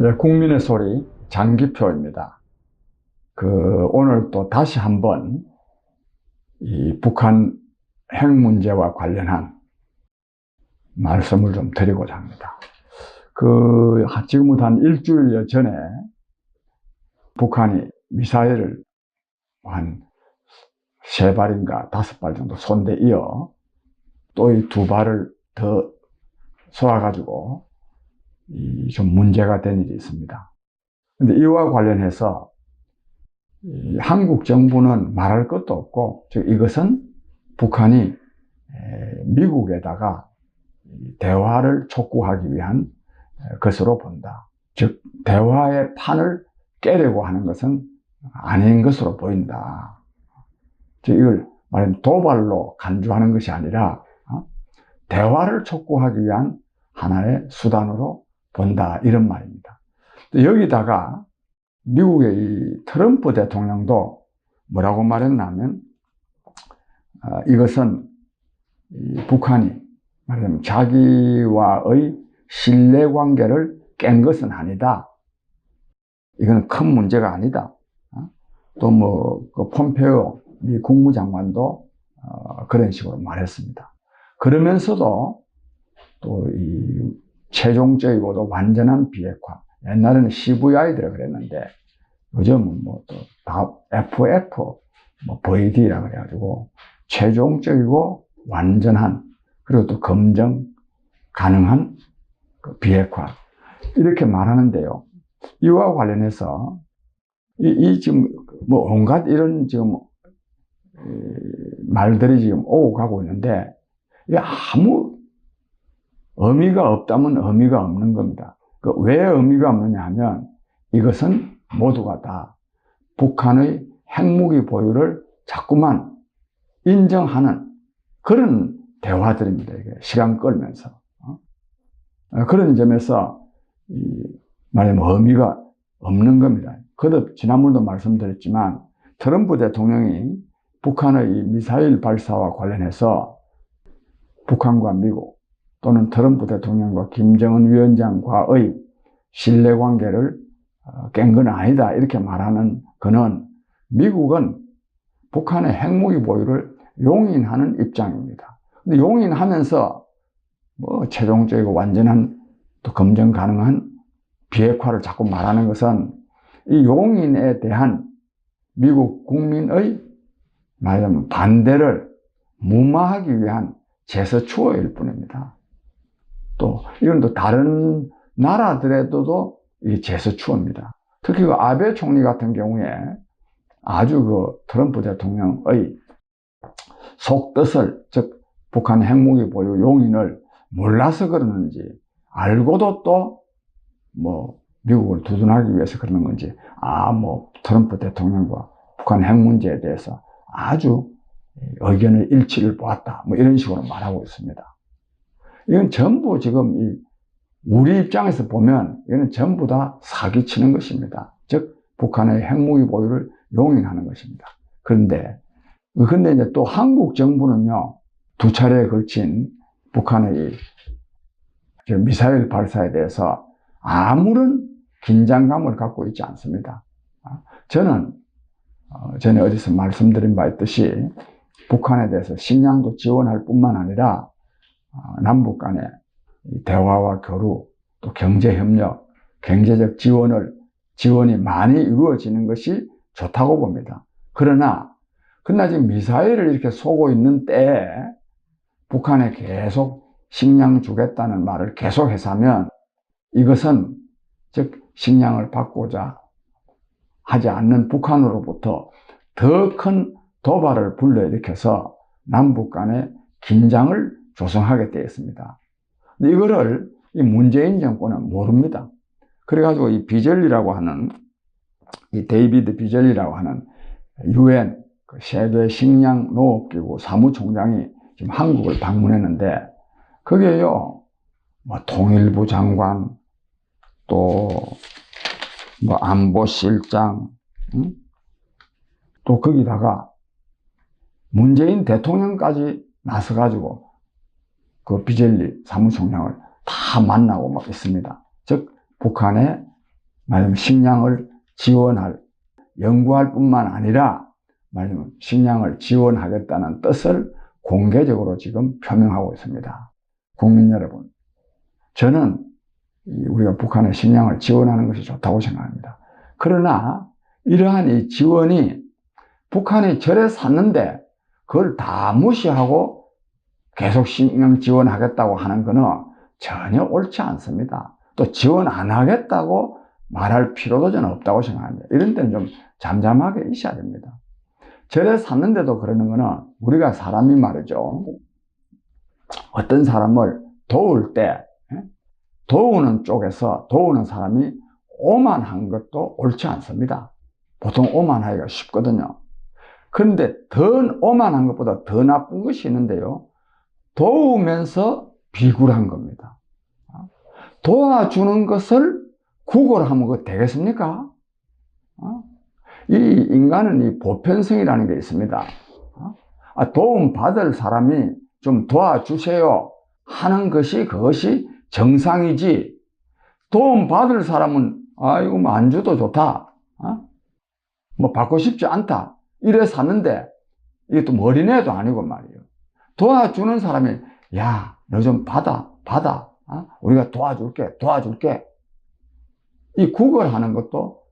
네, 국민의 소리 장기표입니다. 그 오늘 또 다시 한번 이 북한 핵 문제와 관련한 말씀을 좀 드리고자 합니다. 그 지금부터 한 일주일 전에 북한이 미사일을 한 세 발인가 다섯 발 정도 손대 이어 또 이 두 발을 더 쏘아가지고 좀 문제가 된 일이 있습니다. 근데 이와 관련해서 한국 정부는 말할 것도 없고, 즉 이것은 북한이 미국에다가 대화를 촉구하기 위한 것으로 본다. 즉 대화의 판을 깨려고 하는 것은 아닌 것으로 보인다. 즉 이걸 말하면 도발로 간주하는 것이 아니라 어? 대화를 촉구하기 위한 하나의 수단으로 본다 이런 말입니다. 여기다가 미국의 이 트럼프 대통령도 뭐라고 말했냐면 어, 이것은 북한이 말하자면 자기와의 신뢰관계를 깬 것은 아니다. 이거는 큰 문제가 아니다. 어? 또뭐 그 폼페오 미 국무장관도 어, 그런 식으로 말했습니다. 그러면서도 또이 최종적이고도 완전한 비핵화. 옛날에는 CVI들을 그랬는데 요즘은 뭐또 FF, 뭐 VD라 그래가지고 최종적이고 완전한 그리고 또 검증 가능한 그 비핵화 이렇게 말하는데요. 이와 관련해서 이, 이 지금 뭐 온갖 이런 지금 말들이 지금 오고 가고 있는데 이게 아무 의미가 없다면 의미가 없는 겁니다. 그 왜 의미가 없느냐 하면 이것은 모두가 다 북한의 핵무기 보유를 자꾸만 인정하는 그런 대화들입니다. 이게 시간 끌면서. 어? 그런 점에서 말하면 의미가 없는 겁니다. 거듭 지난번도 말씀드렸지만 트럼프 대통령이 북한의 미사일 발사와 관련해서 북한과 미국 또는 트럼프 대통령과 김정은 위원장과의 신뢰관계를 어, 깬건 아니다 이렇게 말하는 그는 미국은 북한의 핵무기 보유를 용인하는 입장입니다. 근데 용인하면서 뭐 최종적이고 완전한 또 검증 가능한 비핵화를 자꾸 말하는 것은 이 용인에 대한 미국 국민의 말하자면 반대를 무마하기 위한 제스처일 뿐입니다. 또 이건 또 다른 나라들에도 이 제스처입니다. 특히 그 아베 총리 같은 경우에 아주 그 트럼프 대통령의 속뜻을 즉 북한 핵무기 보유 용인을 몰라서 그러는지 알고도 또 뭐 미국을 두둔하기 위해서 그러는 건지 아 뭐 트럼프 대통령과 북한 핵 문제에 대해서 아주 의견의 일치를 보았다. 뭐 이런 식으로 말하고 있습니다. 이건 전부 지금 이 우리 입장에서 보면 이거는 전부 다 사기치는 것입니다. 즉 북한의 핵무기 보유를 용인하는 것입니다. 그런데 근데 이제 또 한국 정부는요 두 차례에 걸친 북한의 미사일 발사에 대해서 아무런 긴장감을 갖고 있지 않습니다. 저는 어, 전에 어디서 말씀드린 바 있듯이 북한에 대해서 식량도 지원할 뿐만 아니라 어, 남북 간의 대화와 교류, 또 경제 협력, 경제적 지원을, 지원이 많이 이루어지는 것이 좋다고 봅니다. 그러나, 그러나 지금 미사일을 이렇게 쏘고 있는 때에 북한에 계속 식량 주겠다는 말을 계속 해서 하면 이것은 즉 식량을 받고자 하지 않는 북한으로부터 더 큰 도발을 불러일으켜서 남북 간의 긴장을 조성하게. 근데 이거를 이 문재인 정권은 모릅니다. 그래가지고 이 비젤리라고 하는 이 데이비드 비젤리라고 하는 유엔 그 세계 식량 농업기구 사무총장이 지금 한국을 방문했는데 거기에요 뭐 통일부 장관 또 뭐 안보실장 응? 또 거기다가 문재인 대통령까지 나서가지고 그 비젤리 사무총장을 다 만나고 막 있습니다. 즉 북한의 말하자면 식량을 지원할, 연구할 뿐만 아니라 말하자면 식량을 지원하겠다는 뜻을 공개적으로 지금 표명하고 있습니다. 국민 여러분, 저는 우리가 북한의 식량을 지원하는 것이 좋다고 생각합니다. 그러나 이러한 이 지원이 북한이 절에 샀는데 그걸 다 무시하고 계속 식량 지원하겠다고 하는 것은 전혀 옳지 않습니다. 또 지원 안 하겠다고 말할 필요도 저는 없다고 생각합니다. 이런 때는 좀 잠잠하게 있어야 됩니다. 절에 샀는데도 그러는 거는 우리가 사람이 말이죠. 어떤 사람을 도울 때 예? 도우는 쪽에서 도우는 사람이 오만한 것도 옳지 않습니다. 보통 오만하기가 쉽거든요. 그런데 더 오만한 것보다 더 나쁜 것이 있는데요. 도우면서 비굴한 겁니다. 도와주는 것을 구걸하면 그 되겠습니까? 이 인간은 이 보편성이라는 게 있습니다. 아, 도움 받을 사람이 좀 도와주세요 하는 것이 그것이 정상이지. 도움 받을 사람은 아이고 뭐안 줘도 좋다. 어? 뭐 받고 싶지 않다. 이래 샀는데 이게 또 머리내도 아니고 말이에요. 도와주는 사람이 야 너 좀 받아 받아 어? 우리가 도와줄게 도와줄게 이 구걸하는 것도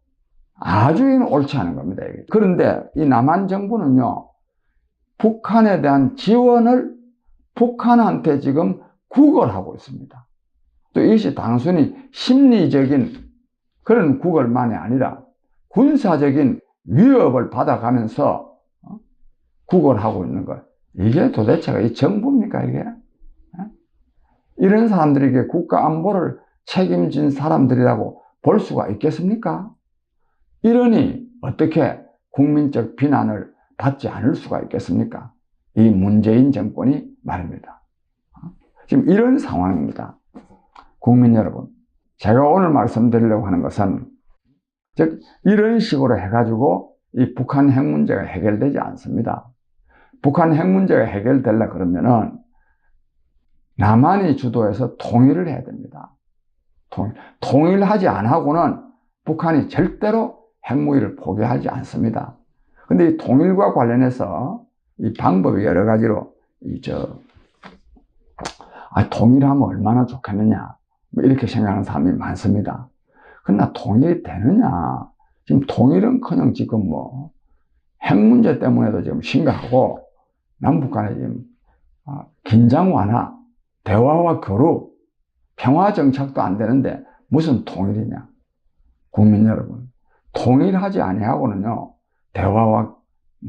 아주 옳지 않은 겁니다. 그런데 이 남한 정부는요 북한에 대한 지원을 북한한테 지금 구걸하고 있습니다. 또 이것이 단순히 심리적인 그런 구걸만이 아니라 군사적인 위협을 받아가면서 어? 구걸하고 있는 것. 이게 도대체가 이 정부입니까, 이게? 어? 이런 사람들에게 국가 안보를 책임진 사람들이라고 볼 수가 있겠습니까? 이러니 어떻게 국민적 비난을 받지 않을 수가 있겠습니까? 이 문재인 정권이 말입니다. 어? 지금 이런 상황입니다. 국민 여러분, 제가 오늘 말씀드리려고 하는 것은 즉 이런 식으로 해가지고 이 북한 핵 문제가 해결되지 않습니다. 북한 핵 문제가 해결되려 그러면은 남한이 주도해서 통일을 해야 됩니다. 통일. 통일하지 않고는 북한이 절대로 핵무기를 포기하지 않습니다. 근데 이 통일과 관련해서 이 방법이 여러 가지로 이저 아, 통일하면 얼마나 좋겠느냐 뭐 이렇게 생각하는 사람이 많습니다. 그러나 통일이 되느냐? 지금 통일은커녕 지금 뭐 핵 문제 때문에도 지금 심각하고 남북 간에 지금 아, 긴장 완화, 대화와 교류, 평화 정착도 안 되는데 무슨 통일이냐? 국민 여러분, 통일하지 아니하고는요 대화와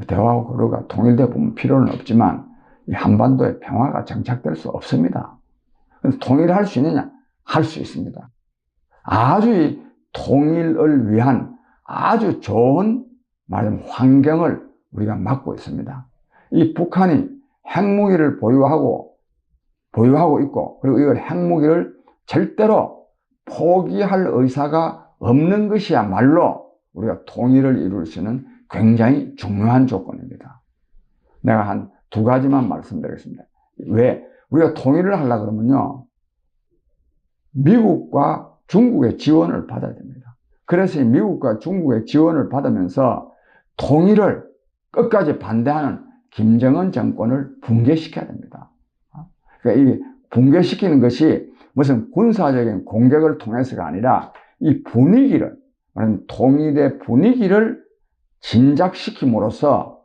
대화와 교류가 통일돼 보면 필요는 없지만 한반도의 평화가 정착될 수 없습니다. 통일할 수 있느냐? 할 수 있습니다. 아주 통일을 위한 아주 좋은 말하자면 환경을 우리가 막고 있습니다. 이 북한이 핵무기를 보유하고 보유하고 있고 그리고 이걸 핵무기를 절대로 포기할 의사가 없는 것이야말로 우리가 통일을 이룰 수 있는 굉장히 중요한 조건입니다. 내가 한 두 가지만 말씀드리겠습니다. 왜? 우리가 통일을 하려 그러면요. 미국과 중국의 지원을 받아야 됩니다. 그래서 미국과 중국의 지원을 받으면서 통일을 끝까지 반대하는 김정은 정권을 붕괴시켜야 됩니다. 그러니까 이 붕괴시키는 것이 무슨 군사적인 공격을 통해서가 아니라 이 분위기를, 통일의 분위기를 진작시킴으로써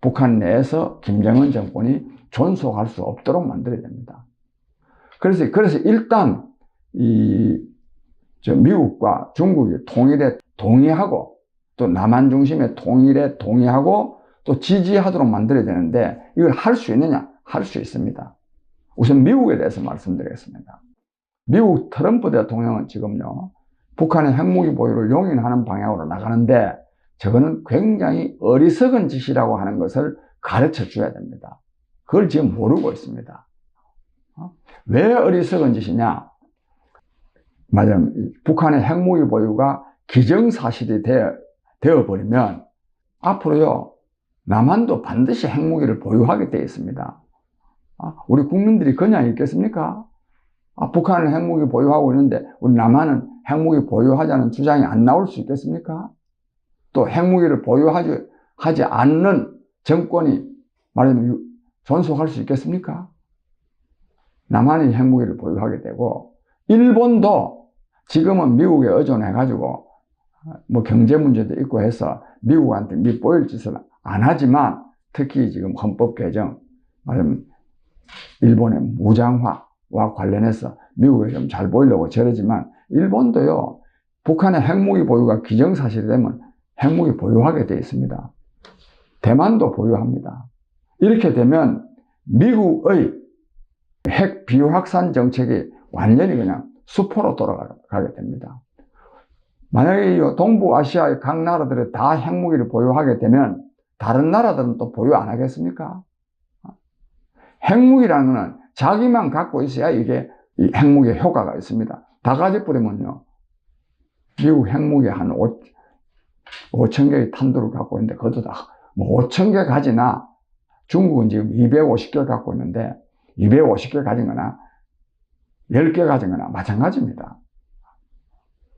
북한 내에서 김정은 정권이 존속할 수 없도록 만들어야 됩니다. 그래서, 그래서 일단 이 미국과 중국이 통일에 동의하고 또 남한 중심의 통일에 동의하고 또 지지하도록 만들어야 되는데 이걸 할 수 있느냐? 할 수 있습니다. 우선 미국에 대해서 말씀드리겠습니다. 미국 트럼프 대통령은 지금요, 북한의 핵무기 보유를 용인하는 방향으로 나가는데 저거는 굉장히 어리석은 짓이라고 하는 것을 가르쳐 줘야 됩니다. 그걸 지금 모르고 있습니다. 어? 왜 어리석은 짓이냐? 맞아 북한의 핵무기 보유가 기정사실이 되어, 되어버리면 앞으로요, 남한도 반드시 핵무기를 보유하게 되어 있습니다. 아, 우리 국민들이 그냥 있겠습니까? 아, 북한은 핵무기 보유하고 있는데 우리 남한은 핵무기 보유하자는 주장이 안 나올 수 있겠습니까? 또 핵무기를 보유하지 하지 않는 정권이 말하면 존속할 수 있겠습니까? 남한이 핵무기를 보유하게 되고 일본도 지금은 미국에 의존해가지고 뭐 경제 문제도 있고 해서 미국한테 밑보일 짓을 안 하지만 특히 지금 헌법 개정 일본의 무장화와 관련해서 미국에 좀 잘 보이려고 저러지만 일본도요 북한의 핵무기 보유가 기정사실이 되면 핵무기 보유하게 되어 있습니다. 대만도 보유합니다. 이렇게 되면 미국의 핵 비확산 정책이 완전히 그냥 수포로 돌아가게 됩니다. 만약에 동북아시아의 각 나라들이 다 핵무기를 보유하게 되면 다른 나라들은 또 보유 안 하겠습니까? 핵무기라는 것은 자기만 갖고 있어야 이게 핵무기 효과가 있습니다. 다 가지 뿌리면요. 미국 핵무기 한 5, 5천 개의 탄두를 갖고 있는데 그것도 다뭐 5천 개 가지나 중국은 지금 250개 갖고 있는데 250개 가진 거나 10개 가진 거나 마찬가지입니다.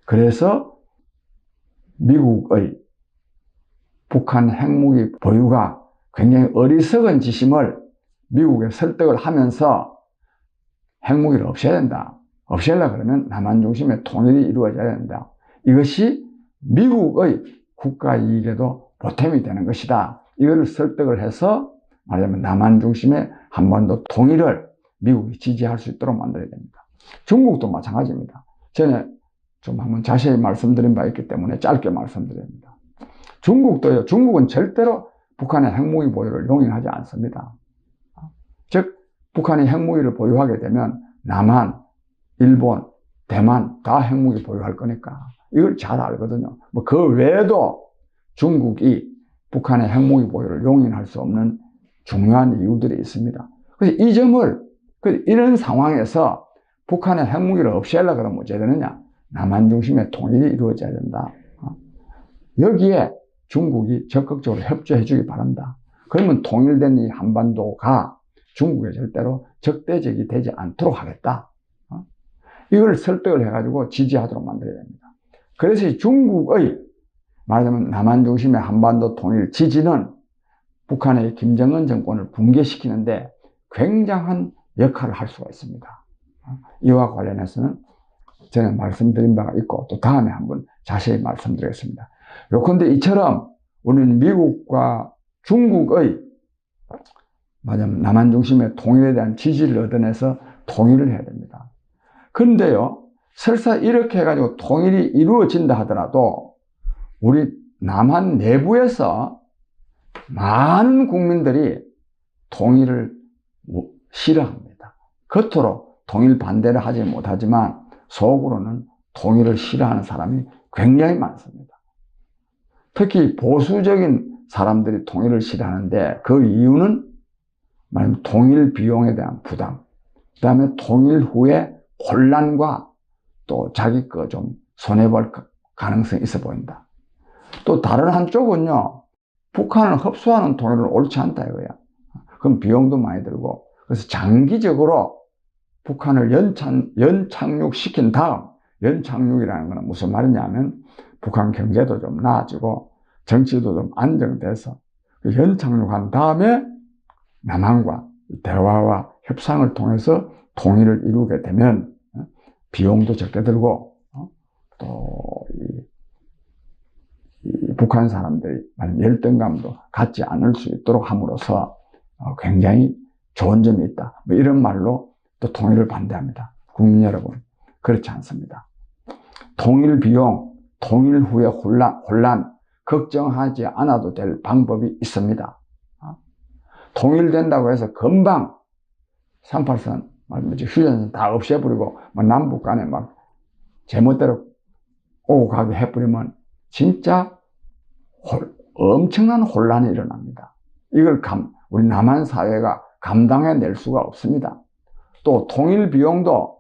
그래서 미국의 북한 핵무기 보유가 굉장히 어리석은 지심을 미국에 설득을 하면서 핵무기를 없애야 된다. 없애려 그러면 남한 중심의 통일이 이루어져야 된다. 이것이 미국의 국가 이익에도 보탬이 되는 것이다. 이걸 설득을 해서 말하자면 남한 중심의 한반도 통일을 미국이 지지할 수 있도록 만들어야 됩니다. 중국도 마찬가지입니다. 전에 좀 한번 자세히 말씀드린 바 있기 때문에 짧게 말씀드립니다. 중국도요, 중국은 절대로 북한의 핵무기 보유를 용인하지 않습니다. 즉, 북한이 핵무기를 보유하게 되면 남한, 일본, 대만 다 핵무기 보유할 거니까 이걸 잘 알거든요. 뭐 그 외에도 중국이 북한의 핵무기 보유를 용인할 수 없는 중요한 이유들이 있습니다. 그래서 이 점을 그 이런 상황에서 북한의 핵무기를 없애려고 그러면 어찌 되느냐? 남한 중심의 통일이 이루어져야 된다. 어? 여기에 중국이 적극적으로 협조해 주기 바란다. 그러면 통일된 이 한반도가 중국에 절대로 적대적이 되지 않도록 하겠다. 어? 이걸 설득을 해가지고 지지하도록 만들어야 됩니다. 그래서 중국의 말하자면 남한 중심의 한반도 통일 지지는 북한의 김정은 정권을 붕괴시키는데 굉장한 역할을 할 수가 있습니다. 어? 이와 관련해서는 전에 말씀드린 바가 있고 또 다음에 한번 자세히 말씀드리겠습니다. 요컨대 이처럼 우리는 미국과 중국의 맞아면 남한 중심의 통일에 대한 지지를 얻어내서 통일을 해야 됩니다. 그런데요, 설사 이렇게 해가지고 통일이 이루어진다 하더라도 우리 남한 내부에서 많은 국민들이 통일을 싫어합니다. 겉으로 통일 반대를 하지 못하지만 속으로는 통일을 싫어하는 사람이 굉장히 많습니다. 특히 보수적인 사람들이 통일을 싫어하는데 그 이유는 말하면 통일 비용에 대한 부담, 그 다음에 통일 후에 혼란과 또 자기 거 좀 손해볼 가능성이 있어 보인다. 또 다른 한쪽은요, 북한을 흡수하는 통일은 옳지 않다 이거야. 그럼 비용도 많이 들고, 그래서 장기적으로 북한을 연착, 연착륙시킨 다음, 연착륙이라는 것은 무슨 말이냐면, 북한 경제도 좀 나아지고, 정치도 좀 안정돼서, 그 연착륙한 다음에 남한과 대화와 협상을 통해서 통일을 이루게 되면, 어, 비용도 적게 들고, 어, 또, 북한 사람들이 열등감도 갖지 않을 수 있도록 함으로써 어, 굉장히 좋은 점이 있다. 뭐 이런 말로 또 통일을 반대합니다. 국민 여러분, 그렇지 않습니다. 통일 비용, 통일 후에 혼란, 혼란, 걱정하지 않아도 될 방법이 있습니다. 어? 통일된다고 해서 금방 38선, 뭐지, 휴전선 다 없애버리고, 뭐 남북 간에 막 제멋대로 오고 가게 해버리면 진짜 홀, 엄청난 혼란이 일어납니다. 이걸 감, 우리 남한 사회가 감당해낼 수가 없습니다. 또 통일 비용도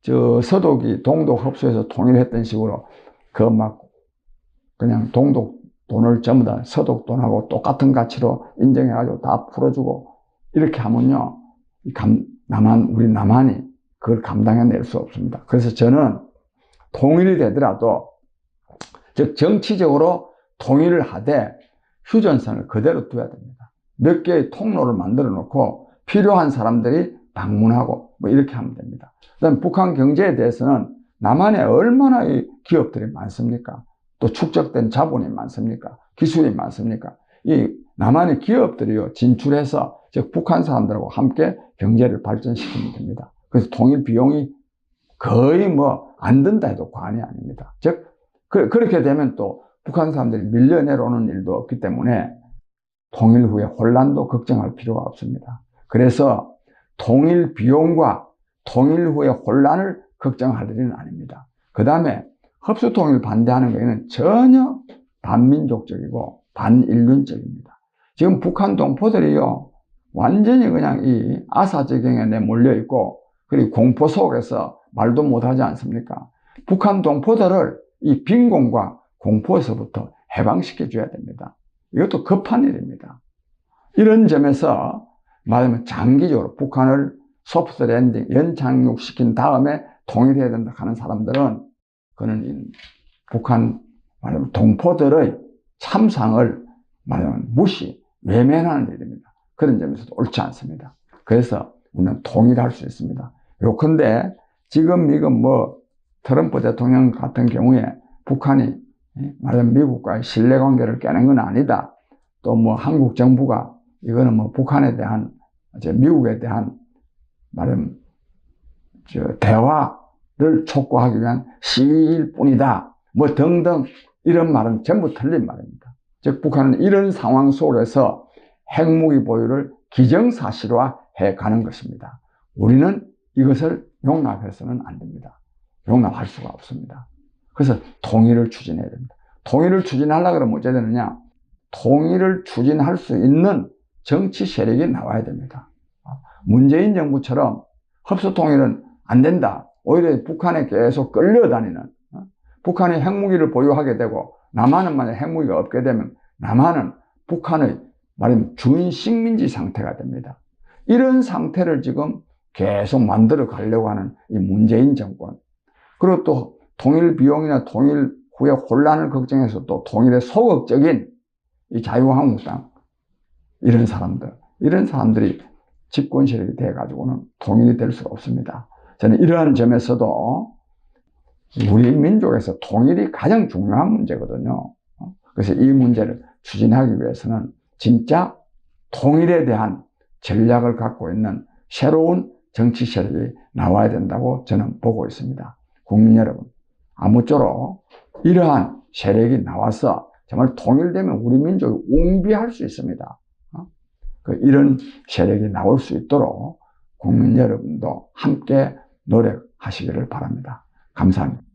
저 서독이 동독 흡수해서 통일했던 식으로 그 막 그냥 동독 돈을 전부 다 서독 돈하고 똑같은 가치로 인정해가지고 다 풀어주고 이렇게 하면요 감, 남한 우리 그 그걸 감당해낼 수 없습니다. 그래서 저는 통일이 되더라도 즉 정치적으로 통일을 하되 휴전선을 그대로 둬야 됩니다. 몇 개의 통로를 만들어 놓고 필요한 사람들이 방문하고 뭐 이렇게 하면 됩니다. 그다음 북한 경제에 대해서는 남한에 얼마나 이 기업들이 많습니까? 또 축적된 자본이 많습니까? 기술이 많습니까? 이 남한의 기업들이요 진출해서 즉 북한 사람들하고 함께 경제를 발전시키면 됩니다. 그래서 통일 비용이 거의 뭐 안 든다 해도 과언이 아닙니다. 즉 그, 렇게 되면 또 북한 사람들이 밀려 내려오는 일도 없기 때문에 통일 후에 혼란도 걱정할 필요가 없습니다. 그래서 통일 비용과 통일 후의 혼란을 걱정할 일은 아닙니다. 그 다음에 흡수 통일 반대하는 거에는 전혀 반민족적이고 반인륜적입니다. 지금 북한 동포들이요, 완전히 그냥 이 아사 지경에 내몰려 있고, 그리고 공포 속에서 말도 못하지 않습니까? 북한 동포들을 이 빈곤과 공포에서부터 해방시켜 줘야 됩니다. 이것도 급한 일입니다. 이런 점에서 말하면 장기적으로 북한을 소프트 랜딩, 연착륙시킨 다음에 통일해야 된다 하는 사람들은 그는 북한 말하면 동포들의 참상을 말하면 무시, 외면하는 일입니다. 그런 점에서도 옳지 않습니다. 그래서 우리는 통일할 수 있습니다. 요컨대 지금 미국 뭐 트럼프 대통령 같은 경우에 북한이 말하면 미국과의 신뢰관계를 깨는 건 아니다. 또 뭐 한국 정부가 이거는 뭐 북한에 대한 미국에 대한 말하면 대화 를 촉구하기 위한 시위일 뿐이다. 뭐 등등 이런 말은 전부 틀린 말입니다. 즉 북한은 이런 상황 속에서 핵무기 보유를 기정사실화 해 가는 것입니다. 우리는 이것을 용납해서는 안 됩니다. 용납할 수가 없습니다. 그래서 통일을 추진해야 됩니다. 통일을 추진하려 그러면 어찌 되느냐? 통일을 추진할 수 있는 정치 세력이 나와야 됩니다. 문재인 정부처럼 흡수 통일은 안 된다. 오히려 북한에 계속 끌려다니는 어? 북한이 핵무기를 보유하게 되고 남한은 만약 핵무기가 없게 되면 남한은 북한의 말하면 준식민지 상태가 됩니다. 이런 상태를 지금 계속 만들어 가려고 하는 이 문재인 정권. 그리고 또 통일 비용이나 통일 후에 혼란을 걱정해서 또 통일에 소극적인 이 자유한국당 이런 사람들 이런 사람들이 집권 세력이 돼가지고는 통일이 될 수가 없습니다. 저는 이러한 점에서도 우리 민족에서 통일이 가장 중요한 문제거든요. 그래서 이 문제를 추진하기 위해서는 진짜 통일에 대한 전략을 갖고 있는 새로운 정치 세력이 나와야 된다고 저는 보고 있습니다. 국민 여러분, 아무쪼록 이러한 세력이 나와서 정말 통일되면 우리 민족이 웅비할 수 있습니다. 어? 그 이런 세력이 나올 수 있도록 국민 여러분도 함께 노력하시기를 바랍니다. 감사합니다.